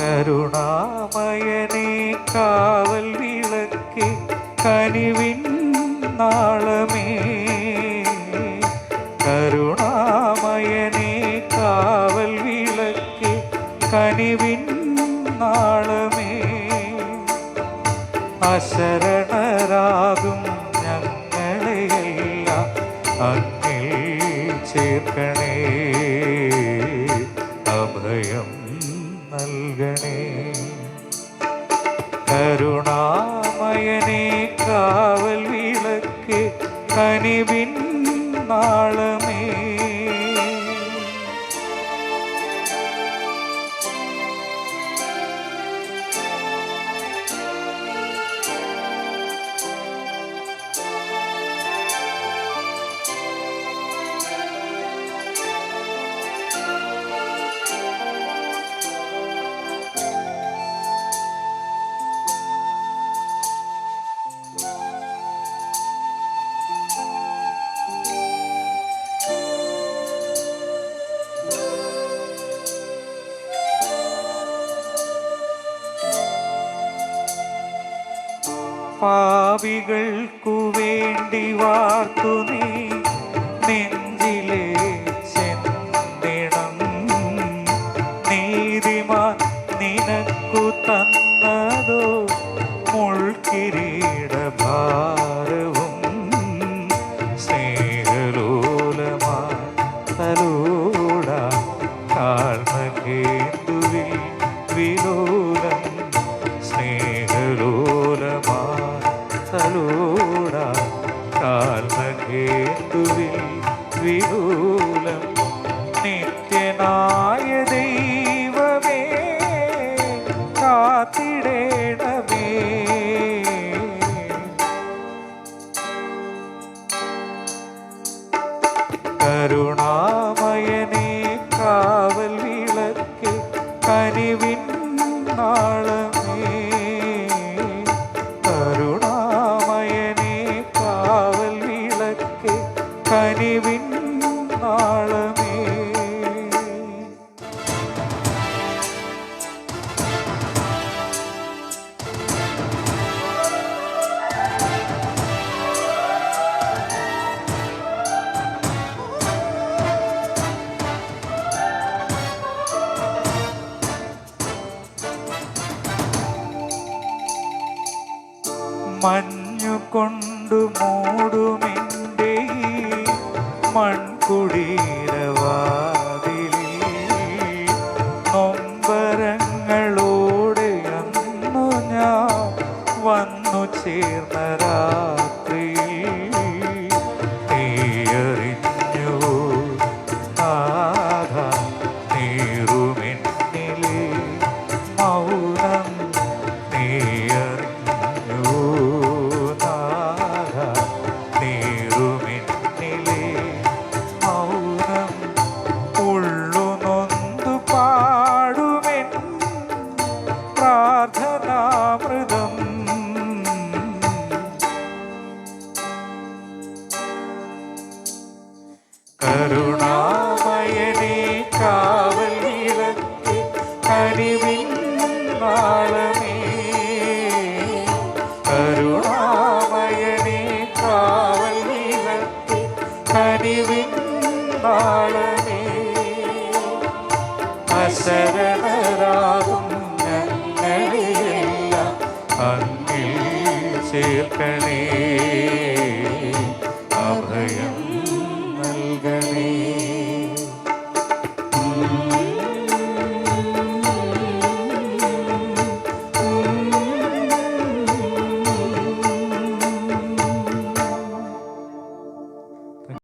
കരുണാമയനെ കാവൽ വിളക്ക് കനിവിൻ നാളമേ. കരുണാമയനെ കാവൽ വിളക്ക് കനിവിൻ നാളമേ. അശരണരാകും ഞങ്ങളെയല്ല അങ്ങിൽ ചേർക്കണേ. അഭയം നൽകണേ. കരുണാമയനെ കാവൽ വിളക്ക് കനിവിൻ നാളമേ. പാപികൾക്കു വേണ്ടി വാർത്തു നീ. നെഞ്ചിലെ ചെന്നിടം നീതിമാൻ നിനക്കു തന്നതോ. മുൾക്കിരീട ഭാരവും സ്നേഹലോലമാ തലോട കാർമകേന്ദുവിൽ വിലോലം കാർമകേന്ദുവിൽ വിലോലം നിത്യനായ ദൈവമേ കാത്തിടേണമേ മഞ്ഞുകൊണ്ടു മൂടുമെന്റെ മൺകുടീരവാതിലിൽ നൊമ്പരങ്ങളോടെ അന്നു ഞാൻ വന്നു ചേർന്ന രാത്രി നീയറിഞ്ഞു ആധ നീറുമെന്നിലെ നീറുമെന്നിലെ മൗനം ഉള്ളുനൊന്തു പാടുമെൻ പ്രാർത്ഥനാമൃതം. കരുണാമയനെ കാവൽ ഇളക്കി കരിവിൻ നാളമേ. കരുണാമയനെ അശരണരാകും